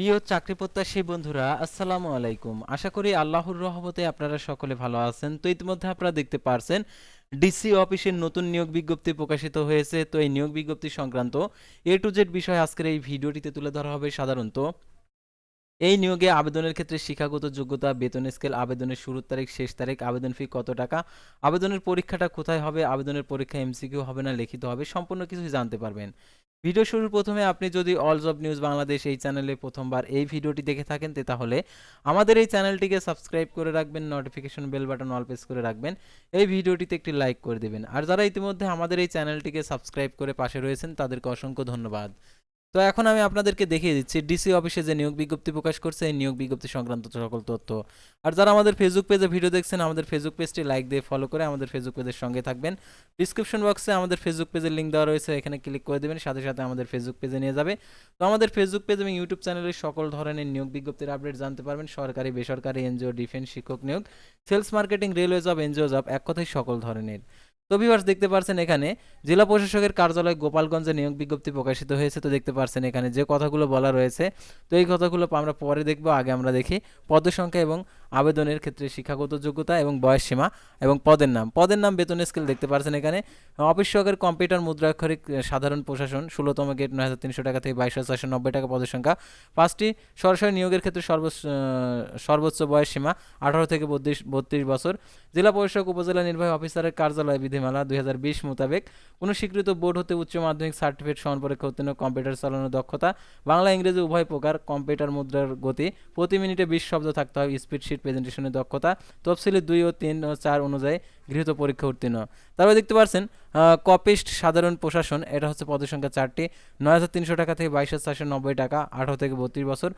প্রিয় চাকরি প্রত্যাশী বন্ধুরা, আসসালামু আলাইকুম। আশা করি আল্লাহর রহমতে আপনারা সকলে ভালো আছেন। তো ইতিমধ্যে আপনারা দেখতে পারছেন, ডিসি অফিসের নতুন নিয়োগ বিজ্ঞপ্তি প্রকাশিত হয়েছে। তো এই নিয়োগ বিজ্ঞপ্তি সংক্রান্ত এ টু জেড বিষয় আজকের এই ভিডিওটিতে তুলে ধরা হবে সাধারণত এই নিয়োগে আবেদনের ক্ষেত্রে শিক্ষাগত যোগ্যতা, বেতন স্কেল, আবেদনের শুরুর তারিখ, শেষ তারিখ, আবেদন ফি কত টাকা, আবেদনের পরীক্ষাটা কোথায় হবে, আবেদনের পরীক্ষা এমসিকিউ হবে না, লিখিত হবে, সম্পূর্ণ কিছু জানতে পারবেন। ভিডিও শুরুর প্রথমে আপনি যদি অল জব নিউজ বাংলাদেশ এই চ্যানেলে প্রথমবার এই ভিডিওটি দেখে থাকেন, তে তাহলে আমাদের এই চ্যানেলটিকে সাবস্ক্রাইব করে রাখবেন notification bell button all press করে রাখবেন, এই ভিডিওটিতে একটি লাইক করে দেবেন। আর যারা ইতিমধ্যে আমাদের এই চ্যানেলটিকে সাবস্ক্রাইব করে পাশে রয়েছেন, তাদেরকে অসংখ্য ধন্যবাদ। তো এখন আমি আপনাদেরকে দেখিয়ে দিচ্ছি ডিসি অফিসে যে নিয়োগ বিজ্ঞপ্তি প্রকাশ করছে, এই নিয়োগ বিজ্ঞপ্তি সংক্রান্ত সকল তথ্য। আর যারা আমাদের ফেসবুক পেজে ভিডিও দেখছেন, আমাদের ফেসবুক পেজটি লাইক দিয়ে ফলো করে আমাদের ফেসবুক পেজের সঙ্গে থাকবেন। ডিসক্রিপশন বক্সে আমাদের ফেসবুক পেজের লিঙ্ক দেওয়া রয়েছে, এখানে ক্লিক করে দেবেন, সাথে সাথে আমাদের ফেসবুক পেজে নিয়ে যাবে। তো আমাদের ফেসবুক পেজ এবং ইউটিউব চ্যানেলে সকল ধরনের নিয়োগ বিজ্ঞপ্তির আপডেট জানতে পারবেন, সরকারি, বেসরকারি এনজিও ডিফেন্স শিক্ষক নিয়োগ sales marketing railway job NGO job এক কথায় সকল ধরনের। তো ভিউয়ার্স দেখতে পারছেন এখানে। জেলা প্রশাসকের কার্যালয় গোপালগঞ্জে নিয়োগ বিজ্ঞপ্তি প্রকাশিত হয়েছে। তো দেখতে পারছেন এখানে যে কথাগুলো বলা রয়েছে, তো এই কথাগুলো আমরা পরে দেখব, আগে আমরা দেখি। পদ সংখ্যা এবং আবেদনের ক্ষেত্রে শিক্ষাগত যোগ্যতা এবং বয়স সীমা এবং পদের নাম। পদের নাম, বেতন স্কেল দেখতে পারছেন এখানে। অফিস সহকারী কম্পিউটার মুদ্রাক্ষরিক সাধারণ প্রশাসন, ষোলোতম গেট নয় হাজার তিনশো টাকা থেকে বাইশ হাজার নব্বই টাকা পদের সংখ্যা পাঁচটি, সরাসরি নিয়োগের ক্ষেত্রে সর্বোচ্চ সর্বোচ্চ বয়স সীমা আঠারো থেকে বত্রিশ বত্রিশ বছর। জেলা পরিষদ উপজেলা নির্বাহী অফিসারের কার্যালয় বিধিমালা দুই মোতাবেক কোনো স্বীকৃত বোর্ড হতে উচ্চ মাধ্যমিক সার্টিফিকেট সমান পরীক্ষা উত্তীর্ণ কম্পিউটার চালানোর দক্ষতা, বাংলা, ইংরেজি, উভয় প্রকার কম্পিউটার মুদ্রার গতি, প্রতি মিনিটে বিশ শব্দ থাকতে হবে স্পিড শিট প্রেজেন্টেশনের দক্ষতা, তফসিলি দুই ও তিন ও চার অনুযায়ী গৃহীত পরীক্ষা উত্তীর্ণ। তারপরে দেখতে পাচ্ছেন কপিস্ট সাধারণ প্রশাসন, এটা হচ্ছে পদের সংখ্যা চারটি, নয় হাজার তিনশো টাকা থেকে বাইশ হাজার চারশো নব্বই টাকা, আঠারো থেকে বত্রিশ বছর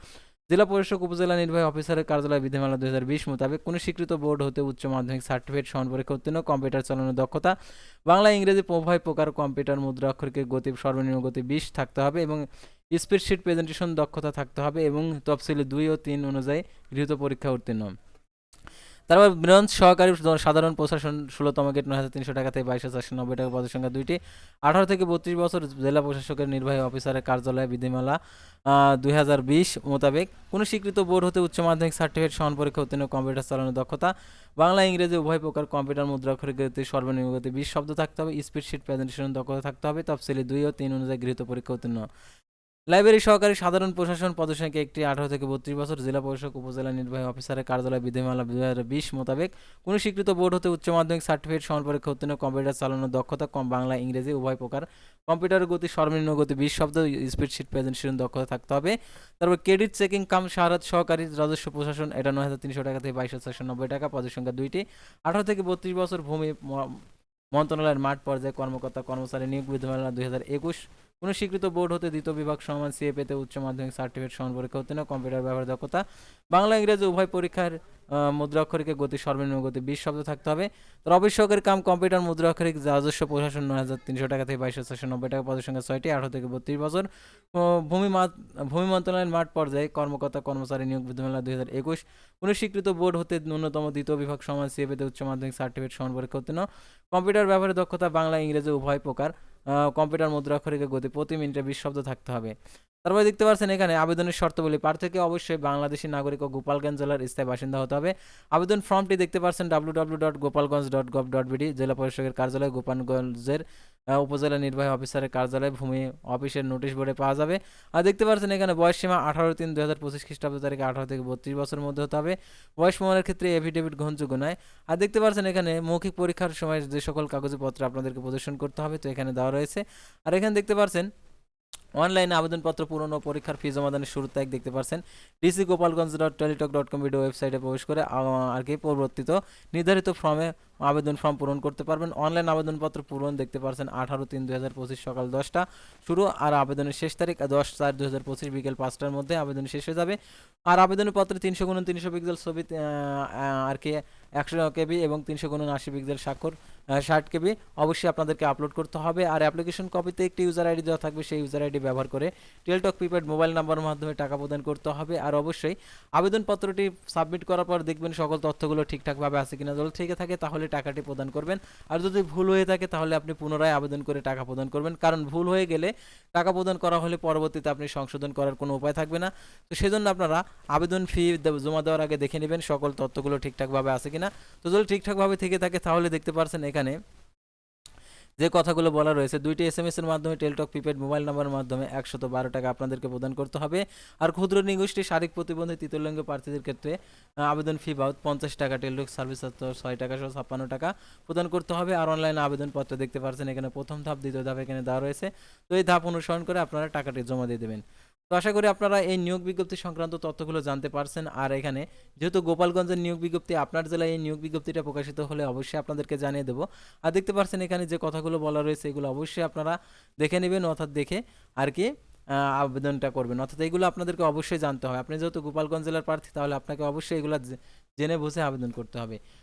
জেলা পরিষদ উপজেলা নির্বাহী অফিসারের কার্যালয় বিধিমালা দুই হাজার বিশ মোতাবেক কোনো স্বীকৃত বোর্ড হতে উচ্চ মাধ্যমিক সার্টিফিকেট সমান পরীক্ষা উত্তীর্ণ, কম্পিউটার চালানোর দক্ষতা, বাংলা, ইংরেজি উভয় প্রকার কম্পিউটার, মুদ্রা অক্ষরকে গতি, সর্বনিম্ন গতি বিশ থাকতে হবে এবং স্প্রেডশিট প্রেজেন্টেশন দক্ষতা থাকতে হবে এবং তফসিলি দুই ও তিন অনুযায়ী গৃহীত পরীক্ষা উত্তীর্ণ। তারপর ব্রাঞ্চ সহকারী সাধারণ প্রশাসন ষোলোতম গেট নয় হাজার তিনশো টাকা থেকে বাইশ হাজার চারশো নব্বই টাকা পদের সংখ্যা দুইটি। আঠারো থেকে বত্রিশ বছর জেলা প্রশাসকের নির্বাহী অফিসারের কার্যালয় বিধিমালা দুই হাজার বিশ মোতাবেক। কোনো স্বীকৃত বোর্ড হতে উচ্চ মাধ্যমিক সার্টিফিকেট সমান পরীক্ষা উত্তীর্ণ কম্পিউটার চালানোর দক্ষতা। বাংলা, ইংরেজি উভয় প্রকার কম্পিউটার গতি সর্বনিম্ন গতি বিশ শব্দ থাকতে হবে। স্পিড শিট প্রেজেন্টেশন দক্ষতা থাকতে হবে। তফসিলি দুই ও তিন অনুযায়ী গৃহীত পরীক্ষা উত্তীর্ণ। লাইব্রেরি সহকারী সাধারণ প্রশাসন পদসংখ্যা একটি আঠারো থেকে বত্রিশ বছর জেলা পরিষদ উপজেলা নির্বাহী অফিসারের কার্যালয়, বিধিমালা দুই হাজার বিশ মোতাবেক কোনো স্বীকৃত বোর্ড হতে উচ্চ মাধ্যমিক সার্টিফিকেট সমান পরীক্ষা উত্তীর্ণ, কম্পিউটার চালানোর দক্ষতা কম, বাংলা, ইংরেজি, উভয় প্রকার। কম্পিউটারের গতি সর্বনিম্ন গতি বিশ শব্দ স্পিড শিট প্রেজেন্টেশন দক্ষতা থাকতে হবে। তারপর ক্রেডিট চেকিং কাম সাহারাত সহকারী রাজস্ব প্রশাসন, এটা নয় হাজার তিনশো টাকা থেকে বাইশ চারশো নব্বই টাকা, পদের সংখ্যা দুইটি। আঠারো থেকে বত্রিশ বছর ভূমি মন্ত্রণালয়ের মাঠ পর্যায়ে কর্মকর্তা, কর্মচারী নিয়োগ বিধিমালা দুই হাজার একুশ। কোনো স্বীকৃত বোর্ড হতে দ্বিতীয় বিভাগ সমান সিএ পেতে উচ্চ মাধ্যমিক সার্টিফিকেট সমান পরীক্ষা উত্তীর্ণ, কম্পিউটার ব্যবহার দক্ষতা, বাংলা, ইংরেজি, উভয় পরীক্ষার মুদ্রাক্ষরিকের গতি, সর্বনিম্ন গতি বিশ শব্দ থাকতে হবে। তার অফিস কাম কম্পিউটার মুদ্রাক্ষরিক রাজস্ব, প্রশাসন নয় হাজার তিনশো টাকা থেকে বাইশ চারশো নব্বই টাকা পদের সংখ্যা ছয়টি, আঠারো থেকে বত্রিশ বছর। ভূমি ভূমি মন্ত্রণালয়ের মাঠ পর্যায়ে কর্মকর্তা, কর্মচারী নিয়োগ বিধিমালা দুই হাজার একুশ। কোনো স্বীকৃত বোর্ড হতে ন্যূনতম দ্বিতীয় বিভাগ সমান সিএ পেতে উচ্চ মাধ্যমিক সার্টিফিকেট সমান পরীক্ষা উত্তীর্ণ, কম্পিউটার ব্যবহারের দক্ষতা, বাংলা, ইংরেজি, উভয় প্রকার। কম্পিউটার মুদ্রাক্ষরিকের গতি প্রতি মিনিটে বিশ শব্দ থাকতে হবে। তারপরে দেখতে পাচ্ছেন এখানে আবেদনের শর্তাবলী প্রার্থীকে অবশ্যই বাংলাদেশি নাগরিক ও গোপালগঞ্জ জেলার স্থায়ী বাসিন্দা হতে হবে। আবেদন ফর্মটি দেখতে পাচ্ছেন W W dot Gopalganj dot gov dot BD জেলা পরিষদের কার্যালয়, গোপালগঞ্জের উপজেলা নির্বাহী অফিসারের কার্যালয়, ভূমি অফিসের নোটিশ বোর্ডে পাওয়া যাবে। আর দেখতে পাচ্ছেন এখানে বয়স সীমা আঠারো তিন দুই হাজার পঁচিশ খ্রিস্টাব্দ তারিখে আঠারো থেকে বত্রিশ বছরের মধ্যে হতে হবে। বয়স প্রমাণের ক্ষেত্রে এফিডেভিট গ্রহণযোগ্য নয়। আর দেখতে পাচ্ছেন এখানে মৌখিক পরীক্ষার সময় যে সকল কাগজপত্র আপনাদেরকে প্রদর্শন করতে হবে, তো এখানে দেওয়া রয়েছে। আর এখানে দেখতে পাচ্ছেন অনলাইনে আবেদনপত্র পূরণ ও পরীক্ষার ফি জমাদানের শুরুর তারিখ দেখতে পাচ্ছেন। DC Gopalganj dot Teletalk dot com video ওয়েবসাইটে প্রবেশ করে আর কি পরিবর্তিত নির্ধারিত ফর্মে আবেদন ফর্ম পূরণ করতে পারবেন। অনলাইন আবেদনপত্র পূরণ দেখতে পাচ্ছেন আঠারো তিন দুই হাজার পঁচিশ সকাল দশটা শুরু আর আবেদনের শেষ তারিখ দশ চার দুই হাজার পঁচিশ বিকেল পাঁচটার মধ্যে আবেদন শেষ হয়ে যাবে। আর আবেদনের পত্রে তিনশো গুণ তিনশো পিক্সেল ছবি আর কি একশো কেবি এবং তিনশো গুণ আশি পিক্সেল স্বাক্ষর ষাট কেবি, অবশ্যই আপনাদেরকে আপলোড করতে হবে। আর অ্যাপ্লিকেশন কপিতে একটি ইউজার আইডি দেওয়া থাকবে, সেই ইউজার আইডি ব্যবহার করে টেলটক প্রিপেড মোবাইল নাম্বারের মাধ্যমে টাকা প্রদান করতে হবে। আর অবশ্যই আবেদনপত্রটি সাবমিট করার পর দেখবেন সকল তথ্যগুলো ঠিকঠাকভাবে আছে কিনা। যদি থেকে থাকে, তাহলে টাকাটি প্রদান করবেন। আর যদি ভুল হয়ে থাকে, তাহলে আপনি পুনরায় আবেদন করে টাকা প্রদান করবেন। কারণ ভুল হয়ে গেলে টাকা প্রদান করা হলে পরবর্তীতে আপনি সংশোধন করার কোনো উপায় থাকবে না। তো সেজন্য আপনারা আবেদন ফি জমা দেওয়ার আগে দেখে নেবেন সকল তথ্যগুলো ঠিকঠাকভাবে আছে কিনা। তো যদি ঠিকঠাকভাবে থেকে থাকে, তাহলে দেখতে পারছেন এখানে যে কথাগুলো বলা রয়েছে, দুইটি এস এম এর মাধ্যমে টেলটক প্রিপেড মোবাইল নাম্বারের মাধ্যমে একশত বারো টাকা আপনাদেরকে প্রদান করতে হবে। আর ক্ষুদ্র নিগোষ্ঠী, শারীরিক প্রতিবন্ধী তৃতীয়লিঙ্গ প্রার্থীদের ক্ষেত্রে আবেদন ফি বাবদ পঞ্চাশ টাকা টেলটক সার্ভিস ছয় টাকা সহ ছাপ্পান্ন টাকা প্রদান করতে হবে। আর অনলাইনে আবেদনপত্র দেখতে পাচ্ছেন এখানে প্রথম ধাপ, দ্বিতীয় ধাপ এখানে দেওয়া রয়েছে। তো এই ধাপ অনুসরণ করে আপনারা টাকাটি জমা দিয়ে দেবেন। তো আশা করি আপনারা এই নিয়োগ বিজ্ঞপ্তি সংক্রান্ত তথ্যগুলো জানতে পারছেন। আর এখানে যেহেতু গোপালগঞ্জের নিয়োগ বিজ্ঞপ্তি, আপনার জেলায় এই নিয়োগ বিজ্ঞপ্তিটা প্রকাশিত হলে অবশ্যই আপনাদেরকে জানিয়ে দেবো। আর দেখতে পাচ্ছেন এখানে যে কথাগুলো বলা রয়েছে, এগুলো অবশ্যই আপনারা দেখে নেবেন, অর্থাৎ দেখে আর কি আবেদনটা করবেন। অর্থাৎ এগুলো আপনাদেরকে অবশ্যই জানতে হবে। আপনি যেহেতু গোপালগঞ্জ জেলার প্রার্থী, তাহলে আপনাকে অবশ্যই এগুলো জেনে বুঝে আবেদন করতে হবে।